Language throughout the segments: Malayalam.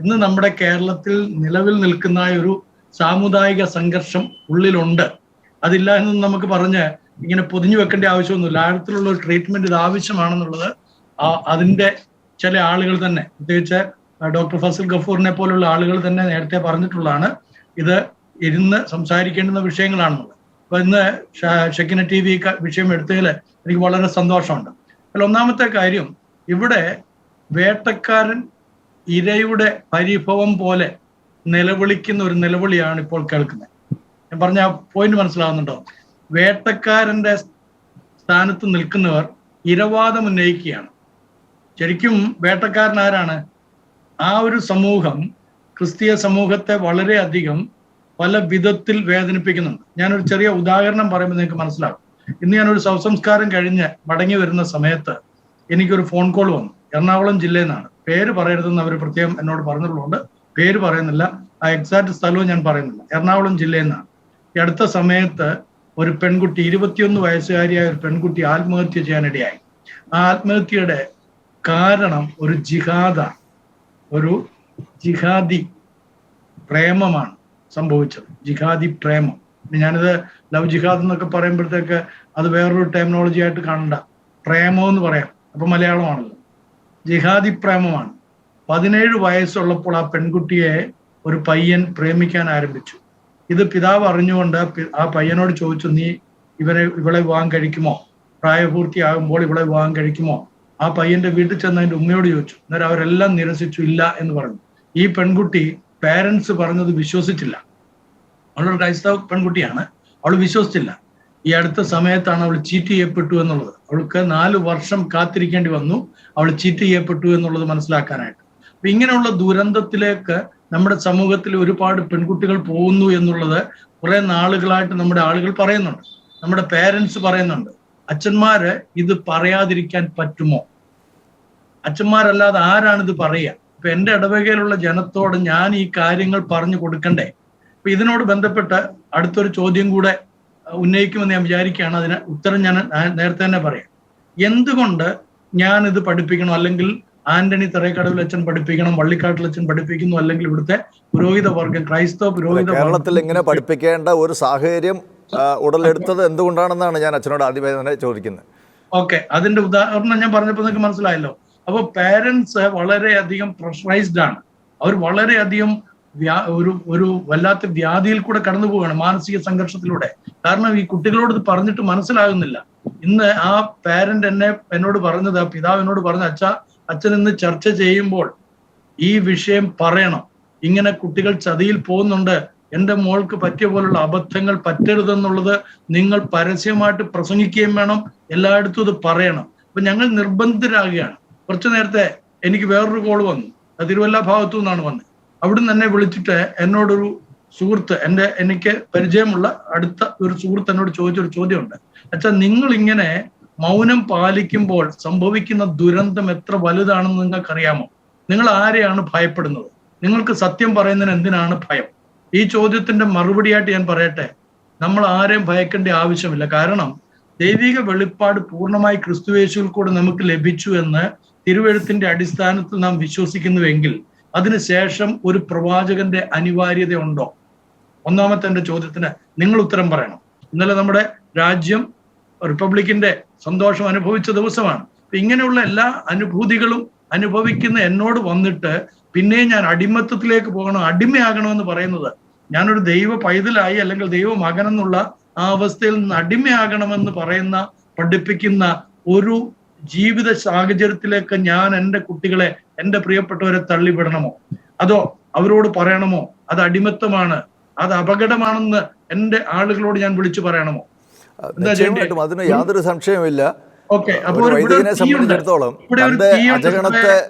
ഇന്ന് നമ്മുടെ കേരളത്തിൽ നിലവിൽ നിൽക്കുന്ന ഒരു സാമുദായിക സംഘർഷം ഉള്ളിലുണ്ട്. അതില്ല എന്ന് നമുക്ക് പറഞ്ഞ് ഇങ്ങനെ പൊതിഞ്ഞു വെക്കേണ്ട ആവശ്യമൊന്നുമില്ല. ആഴത്തിലുള്ള ഒരു ട്രീറ്റ്മെന്റ് ഇത് ആവശ്യമാണെന്നുള്ളത് അതിന്റെ ചില ആളുകൾ തന്നെ പ്രത്യേകിച്ച് ഡോക്ടർ ഫസൽ ഗഫൂറിനെ പോലുള്ള ആളുകൾ തന്നെ നേരത്തെ പറഞ്ഞിട്ടുള്ളതാണ്. ഇത് ഇരുന്ന് സംസാരിക്കേണ്ടുന്ന വിഷയങ്ങളാണെന്നുള്ളത്. അപ്പൊ ഇന്ന് ഷെക്കിന ടി വി വിഷയം എടുത്തതിൽ എനിക്ക് വളരെ സന്തോഷമുണ്ട്. അതിൽ ഒന്നാമത്തെ കാര്യം ഇവിടെ വേട്ടക്കാരൻ ഇരയുടെ പരിഭവം പോലെ നിലവിളിക്കുന്ന ഒരു നിലവിളിയാണ് ഇപ്പോൾ കേൾക്കുന്നത്. ഞാൻ പറഞ്ഞ പോയിന്റ് മനസ്സിലാവുന്നുണ്ടോ? വേട്ടക്കാരന്റെ സ്ഥാനത്ത് നിൽക്കുന്നവർ ഇരവാദം ഉന്നയിക്കുകയാണ്. ശരിക്കും വേട്ടക്കാരൻ ആരാണ് ആ ഒരു സമൂഹം ക്രിസ്തീയ സമൂഹത്തെ വളരെയധികം പല വിധത്തിൽ വേദനിപ്പിക്കുന്നുണ്ട്. ഞാനൊരു ചെറിയ ഉദാഹരണം പറയുമ്പോൾ നിങ്ങൾക്ക് മനസ്സിലാകും. ഇന്ന് ഞാനൊരു ശവസംസ്കാരം കഴിഞ്ഞ് മടങ്ങി വരുന്ന സമയത്ത് എനിക്കൊരു ഫോൺ കോൾ വന്നു. എറണാകുളം ജില്ലയിൽ നിന്നാണ് പേര് പറയരുതെന്ന് അവർ പ്രത്യേകം എന്നോട് പറഞ്ഞിട്ടുള്ളതുകൊണ്ട് പേര് പറയുന്നില്ല. ആ എക്സാക്ട് സ്ഥലവും ഞാൻ പറയുന്നില്ല. എറണാകുളം ജില്ലയിൽ നിന്നാണ് ഈ അടുത്ത സമയത്ത് ഒരു പെൺകുട്ടി ഇരുപത്തിയൊന്ന് വയസ്സുകാരിയായ ഒരു പെൺകുട്ടി ആത്മഹത്യ ചെയ്യാനിടയായി. ആ ആത്മഹത്യയുടെ കാരണം ഒരു ജിഹാദ ഒരു ജിഹാദി പ്രേമമാണ് സംഭവിച്ചത്. ജിഹാദി പ്രേമം. ഞാനിത് ലവ് ജിഹാദ് എന്നൊക്കെ പറയുമ്പോഴത്തേക്ക് അത് വേറൊരു ടെക്നോളജി ആയിട്ട് കാണണ്ട. പ്രേമം എന്ന് പറയാം. അപ്പൊ മലയാളമാണല്ലോ. ജിഹാദി പ്രേമമാണ് പതിനേഴ് വയസ്സുള്ളപ്പോൾ ആ പെൺകുട്ടിയെ ഒരു പയ്യൻ പ്രേമിക്കാൻ ആരംഭിച്ചു. ഇത് പിതാവ് അറിഞ്ഞുകൊണ്ട് ആ പയ്യനോട് ചോദിച്ചു നീ ഇവരെ ഇവളെ വിവാഹം കഴിക്കുമോ? പ്രായപൂർത്തിയാകുമ്പോൾ ഇവളെ വിവാഹം കഴിക്കുമോ? ആ പയ്യന്റെ വീട്ടിൽ ചെന്ന് അതിന്റെ ഉമ്മയോട് ചോദിച്ചു. അന്നേരം അവരെല്ലാം നിരസിച്ചു ഇല്ല എന്ന് പറഞ്ഞു. ഈ പെൺകുട്ടി പേരൻസ് പറഞ്ഞത് വിശ്വസിച്ചില്ല. അവളൊരു ക്രൈസ്തവ പെൺകുട്ടിയാണ്. അവൾ വിശ്വസിച്ചില്ല. ഈ അടുത്ത സമയത്താണ് അവൾ ചീറ്റ് ചെയ്യപ്പെട്ടു എന്നുള്ളത്. അവൾക്ക് നാല് വർഷം കാത്തിരിക്കേണ്ടി വന്നു. അവൾ ചീറ്റ് ചെയ്യപ്പെട്ടു എന്നുള്ളത് മനസ്സിലാക്കാനായിട്ട്. അപ്പൊ ഇങ്ങനെയുള്ള ദുരന്തത്തിലേക്ക് നമ്മുടെ സമൂഹത്തിൽ ഒരുപാട് പെൺകുട്ടികൾ പോകുന്നു എന്നുള്ളത് കുറെ നാളുകളായിട്ട് നമ്മുടെ ആളുകൾ പറയുന്നുണ്ട്. നമ്മുടെ പേരൻസ് പറയുന്നുണ്ട്. അച്ഛന്മാര് ഇത് പറയാതിരിക്കാൻ പറ്റുമോ? അച്ഛന്മാരല്ലാതെ ആരാണ് ഇത് പറയുക? ഇപ്പൊ എന്റെ ഇടവകയിലുള്ള ജനത്തോട് ഞാൻ ഈ കാര്യങ്ങൾ പറഞ്ഞു കൊടുക്കണ്ടേ? അപ്പൊ ഇതിനോട് ബന്ധപ്പെട്ട് അടുത്തൊരു ചോദ്യം കൂടെ ഉന്നയിക്കുമെന്ന് ഞാൻ വിചാരിക്കുകയാണ്. അതിന് ഉത്തരം ഞാൻ നേരത്തെ തന്നെ പറയാം. എന്തുകൊണ്ട് ഞാൻ ഇത് പഠിപ്പിക്കണം? അല്ലെങ്കിൽ ആന്റണി തെറേക്കടവിൽ അച്ഛൻ പഠിപ്പിക്കണം വള്ളിക്കാട്ടിൽ അച്ഛൻ പഠിപ്പിക്കുന്നു അല്ലെങ്കിൽ ഇവിടുത്തെ പുരോഹിത വർഗം ക്രൈസ്തവ പുരോഹിത കേരളത്തിൽ ഇങ്ങനെ പഠിപ്പിക്കേണ്ട ഒരു സാഹചര്യം ഉടലെടുത്തത് എന്തുകൊണ്ടാണെന്നാണ് ഞാൻ അച്ഛനോട് ആദ്യമായി തന്നെ ചോദിക്കുന്നത്. ഓക്കെ അതിന്റെ ഉദാഹരണം ഞാൻ പറഞ്ഞപ്പോൾ നിങ്ങൾക്ക് മനസ്സിലായല്ലോ. അപ്പൊ പേരൻസ് വളരെയധികം പ്രഷറൈസ്ഡ് ആണ്. അവർ വളരെയധികം വ്യാ ഒരു ഒരു വല്ലാത്ത വ്യാധിയിൽ കൂടെ കടന്നു പോവുകയാണ് മാനസിക സംഘർഷത്തിലൂടെ. കാരണം ഈ കുട്ടികളോട് ഇത് പറഞ്ഞിട്ട് മനസ്സിലാകുന്നില്ല. ഇന്ന് ആ പാരന്റ് എന്നെ എന്നോട് പറഞ്ഞത് ആ പിതാവ് എന്നോട് പറഞ്ഞ അച്ഛ അച്ഛൻ ഇന്ന് ചർച്ച ചെയ്യുമ്പോൾ ഈ വിഷയം പറയണം. ഇങ്ങനെ കുട്ടികൾ ചതിയിൽ പോകുന്നുണ്ട്. എന്റെ മോൾക്ക് പറ്റിയ പോലുള്ള അബദ്ധങ്ങൾ പറ്റരുതെന്നുള്ളത് നിങ്ങൾ പരസ്യമായിട്ട് പ്രസംഗിക്കുകയും വേണം. എല്ലായിടത്തും ഇത് പറയണം. അപ്പൊ ഞങ്ങൾ നിർബന്ധിതരാകുകയാണ്. കുറച്ചു നേരത്തെ എനിക്ക് വേറൊരു കോൾ വന്നു. തിരുവല്ല ഭാഗത്തു നിന്നാണ് വന്നത്. അവിടുന്ന് എന്നെ വിളിച്ചിട്ട് എന്നോടൊരു സുഹൃത്ത് എന്റെ എനിക്ക് പരിചയമുള്ള അടുത്ത ഒരു സുഹൃത്ത് എന്നോട് ചോദിച്ചൊരു ചോദ്യമുണ്ട്. അച്ഛാ നിങ്ങൾ ഇങ്ങനെ മൗനം പാലിക്കുമ്പോൾ സംഭവിക്കുന്ന ദുരന്തം എത്ര വലുതാണെന്ന് നിങ്ങൾക്കറിയാമോ? നിങ്ങൾ ആരെയാണ് ഭയപ്പെടുന്നത്? നിങ്ങൾക്ക് സത്യം പറയുന്നതിന് എന്തിനാണ് ഭയം? ഈ ചോദ്യത്തിന്റെ മറുപടിയായിട്ട് ഞാൻ പറയട്ടെ. നമ്മൾ ആരെയും ഭയക്കേണ്ട ആവശ്യമില്ല. കാരണം ദൈവിക വെളിപ്പാട് പൂർണമായി ക്രിസ്തുവേശുവിൽ കൂടെ നമുക്ക് ലഭിച്ചു എന്ന് തിരുവഴുത്തിന്റെ അടിസ്ഥാനത്തിൽ നാം വിശ്വസിക്കുന്നുവെങ്കിൽ അതിനുശേഷം ഒരു പ്രവാചകന്റെ അനിവാര്യത ഉണ്ടോ ഒന്നാമത്തെ എന്റെ ചോദ്യത്തിന് നിങ്ങൾ ഉത്തരം പറയണം. ഇന്നലെ നമ്മുടെ രാജ്യം റിപ്പബ്ലിക്കിന്റെ സന്തോഷം അനുഭവിച്ച ദിവസമാണ്. ഇങ്ങനെയുള്ള എല്ലാ അനുഭൂതികളും അനുഭവിക്കുന്ന എന്നോട് വന്നിട്ട് പിന്നെ ഞാൻ അടിമത്തത്തിലേക്ക് പോകണം അടിമയാകണമെന്ന് പറയുന്നത് ഞാനൊരു ദൈവ പൈതലായി അല്ലെങ്കിൽ ദൈവ മകനെന്നുള്ള ആ അവസ്ഥയിൽ നിന്ന് അടിമയാകണമെന്ന് പറയുന്ന പഠിപ്പിക്കുന്ന ഒരു ജീവിത സാഹചര്യത്തിലേക്ക് ഞാൻ എന്റെ കുട്ടികളെ എന്റെ പ്രിയപ്പെട്ടവരെ തള്ളിവിടണമോ? അതോ അവരോട് പറയണമോ? അത് അടിമത്തമാണ്. അത് അപകടമാണെന്ന് എന്റെ ആളുകളോട് ഞാൻ വിളിച്ചു പറയണമോ? അതിന് യാതൊരു സംശയവുമില്ല. വൈദികനെ ഒരു സംബന്ധിച്ചിടത്തോളം തന്റെ അജഗണത്തെ.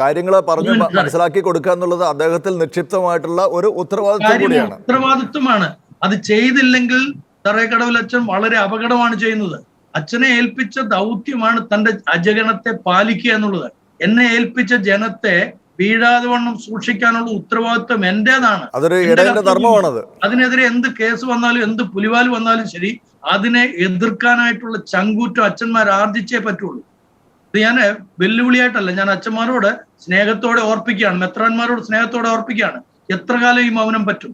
കാര്യങ്ങളെ പറഞ്ഞ്. മനസ്സിലാക്കി കൊടുക്കുക എന്നുള്ളത് അദ്ദേഹത്തിൽ നിക്ഷിപ്തമായിട്ടുള്ള ഒരു ഉത്തരവാദിത്വം കൂടിയാണ്. ഉത്തരവാദിത്വമാണ്. അത് ചെയ്തില്ലെങ്കിൽ തറയക്കടവിൽ അച്ഛൻ വളരെ അപകടമാണ് ചെയ്യുന്നത്. അച്ഛനെ ഏൽപ്പിച്ച ദൗത്യമാണ് തന്റെ അജഗണത്തെ പാലിക്കുക എന്നുള്ളത്. എന്നെ ഏൽപ്പിച്ച ജനത്തെ വീഴാതെ വണ്ണം സൂക്ഷിക്കാനുള്ള ഉത്തരവാദിത്വം എന്റേതാണ്. ധർമ്മമാണത്. അതിനെതിരെ എന്ത് കേസ് വന്നാലും എന്ത് പുലിവാൽ വന്നാലും ശരി അതിനെ എതിർക്കാനായിട്ടുള്ള ചങ്കൂറ്റം അച്ഛന്മാർ ആർജിച്ചേ പറ്റുള്ളൂ. ഇത് ഞാൻ വെല്ലുവിളിയായിട്ടല്ല ഞാൻ അച്ഛന്മാരോട് സ്നേഹത്തോടെ ഓർപ്പിക്കുകയാണ് മെത്രാന്മാരോട് സ്നേഹത്തോടെ ഓർപ്പിക്കുകയാണ്. എത്ര കാലം ഈ മൗനം പറ്റും?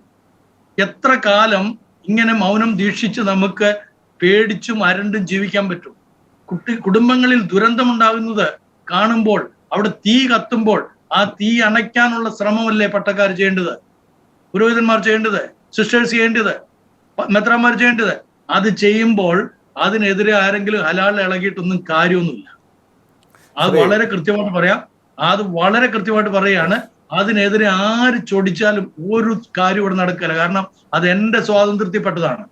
എത്ര കാലം ഇങ്ങനെ മൗനം ദീക്ഷിച്ച് നമുക്ക് പേടിച്ചും അരണ്ടും ജീവിക്കാൻ പറ്റും. കുട്ടി കുടുംബങ്ങളിൽ ദുരന്തമുണ്ടാകുന്നത് കാണുമ്പോൾ അവിടെ തീ കത്തുമ്പോൾ ആ തീ അണയ്ക്കാനുള്ള ശ്രമമല്ലേ പട്ടക്കാർ ചെയ്യേണ്ടത്? പുരോഹിതന്മാർ ചെയ്യേണ്ടത്? സിസ്റ്റേഴ്സ് ചെയ്യേണ്ടത്? മെത്രാന്മാർ ചെയ്യേണ്ടത്? അത് ചെയ്യുമ്പോൾ അതിനെതിരെ ആരെങ്കിലും ഹലാൽ ഇളകിയിട്ടൊന്നും കാര്യമൊന്നുമില്ല. അത് വളരെ കൃത്യമായിട്ട് പറയാം. അത് വളരെ കൃത്യമായിട്ട് പറയാണ് അതിനെതിരെ ആര് ചൊടിച്ചാലും ഒരു കാര്യം ഇവിടെ നടക്കില്ല. കാരണം അത് എന്റെ സ്വാതന്ത്ര്യത്തിൽപ്പെട്ടതാണ്.